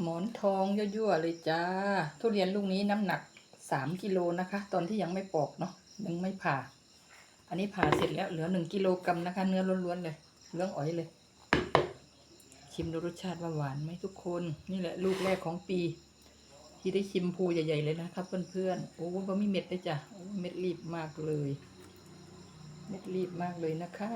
หมอนทองยั่วๆเลยจ้า ทุเรียนลูกนี้น้ำหนักสามกิโลนะคะ ตอนที่ยังไม่ปอกเนาะยังไม่ผ่า อันนี้ผ่าเสร็จแล้วเหลือหนึ่งกิโลกรัมนะคะ เนื้อล้วนๆเลย เรื่องอ๋อยเลย ชิมดูรสชาติว่าหวานไหมทุกคน นี่แหละลูกแรกของปี ที่ได้ชิมภูใหญ่ๆเลยนะครับเพื่อนๆโอ้ก็มีเม็ดด้วยจ้ะเม็ดรีบมากเลย เม็ดรีบมากเลยนะคะ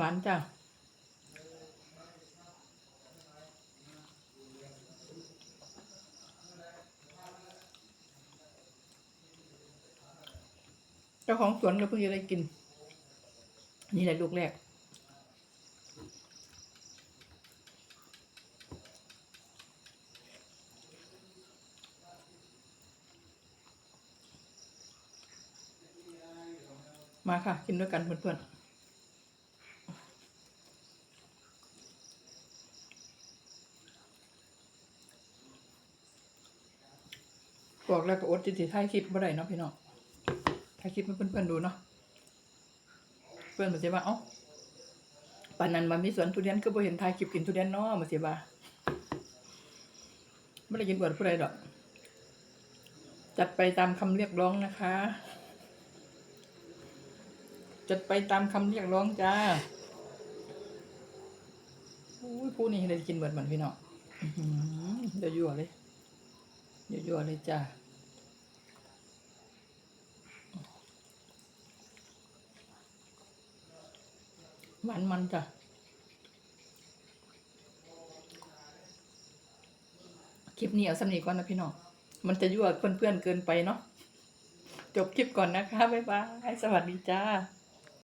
หวานจ้ะเจ้าของสวนก็เพิ่งจะได้กิน นี่แหละลูกแรกมาค่ะ กินด้วยกันเพื่อนๆ บอกแล้วก็อดจิตถ่ายคลิปบ่ได้เนาะพี่น้องถ่ายคลิปให้เพื่อนๆดูเนาะเพื่อนมันจะว่าเอ้าปานนั้นมันมีสวนทุเรียนก็บ่เห็นถ่ายคลิปกินทุเรียนเนาะมันสิว่าไม่ได้กินอวดผู้ใดดอก จัดไปตามคำเรียกร้องนะคะ จัดไปตามคำเรียกร้องจ้าอุ้ผู้นี้ได้กินเบิดเหมือนพี่น้องเดี๋ยวยั่วเลย ยั่วเลยจ้าหวานมันจ้ะคลิปนี้เอาสำนีก่อนนะพี่น้อง มันจะยั่วเพื่อนๆเกินไปเนาะ จบคลิปก่อนนะคะ บ๊ายบาย สวัสดีจ้า